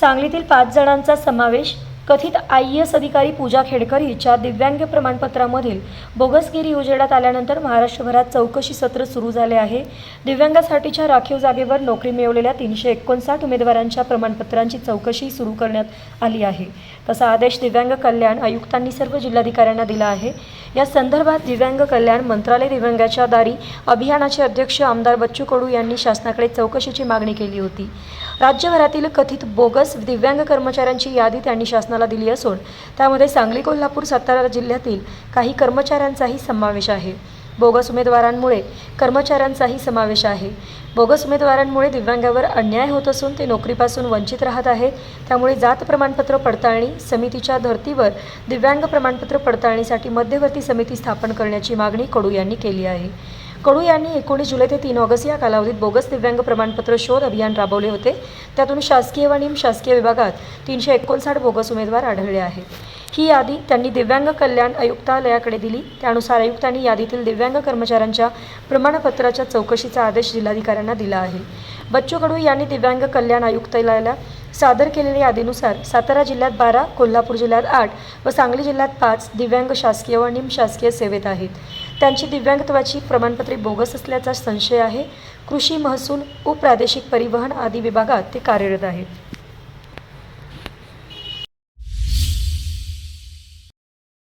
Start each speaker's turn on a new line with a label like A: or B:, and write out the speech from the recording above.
A: सांगलीतील पाच जणांचा समावेश कथित आय एस अधिकारी पूजा खेडकर हिच्या दिव्यांग प्रमाणपत्रामधील बोगसगिरी उजेडात आल्यानंतर महाराष्ट्रभरात चौकशी सत्र सुरू झाले आहे. दिव्यांगासाठीच्या राखीव जागेवर नोकरी मिळवलेल्या तीनशे एकोणसाठ उमेदवारांच्या प्रमाणपत्रांची चौकशी सुरू करण्यात आली आहे. तसा आदेश दिव्यांग कल्याण आयुक्तांनी सर्व जिल्हाधिकाऱ्यांना दिला आहे. या संदर्भात दिव्यांग कल्याण मंत्रालय दिव्यांगाच्या दारी अभियानाचे अध्यक्ष आमदार बच्चू कडू यांनी शासनाकडे चौकशीची मागणी केली होती. राज्यभरातील कथित बोगस दिव्यांग कर्मचाऱ्यांची यादी त्यांनी शासना शासनाला दिली असून त्यामध्ये सांगली कोल्हापूर सातारा जिल्ह्यातील काही कर्मचाऱ्यांचाही समावेश आहे. बोगस उमेदवारांमुळे कर्मचाऱ्यांचाही समावेश आहे. बोगस उमेदवारांमुळे दिव्यांगावर अन्याय होत असून ते नोकरीपासून वंचित राहत आहेत. त्यामुळे जात प्रमाणपत्र पडताळणी समितीच्या धर्तीवर दिव्यांग प्रमाणपत्र पडताळणीसाठी मध्यवर्ती समिती स्थापन करण्याची मागणी कडू यांनी केली आहे. कडू यांनी एकोणीस जुलै ते तीन ऑगस्ट या कालावधीत बोगस दिव्यांग प्रमाणपत्र शोध अभियान राबवले होते. त्यातून शासकीय व निमशासकीय विभागात तीनशे एकोणसाठ बोगस उमेदवार आढळले आहेत. ही यादी त्यांनी दिव्यांग कल्याण आयुक्तालयाकडे दिली. त्यानुसार आयुक्तांनी यादीतील दिव्यांग कर्मचाऱ्यांच्या प्रमाणपत्राच्या चौकशीचा आदेश जिल्हाधिकाऱ्यांना दिला आहे. बच्चू कडू यांनी दिव्यांग कल्याण आयुक्तालयाला सादर केलेल्या यादीनुसार सातारा जिल्ह्यात बारा कोल्हापूर जिल्ह्यात आठ व सांगली जिल्ह्यात पाच दिव्यांग शासकीय व निमशासकीय सेवेत आहेत. त्यांची दिव्यांगत्वाची प्रमाणपत्रे बोगस असल्याचा संशय आहे. कृषी महसूल उपप्रादेशिक परिवहन आदी विभागात ते कार्यरत आहेत.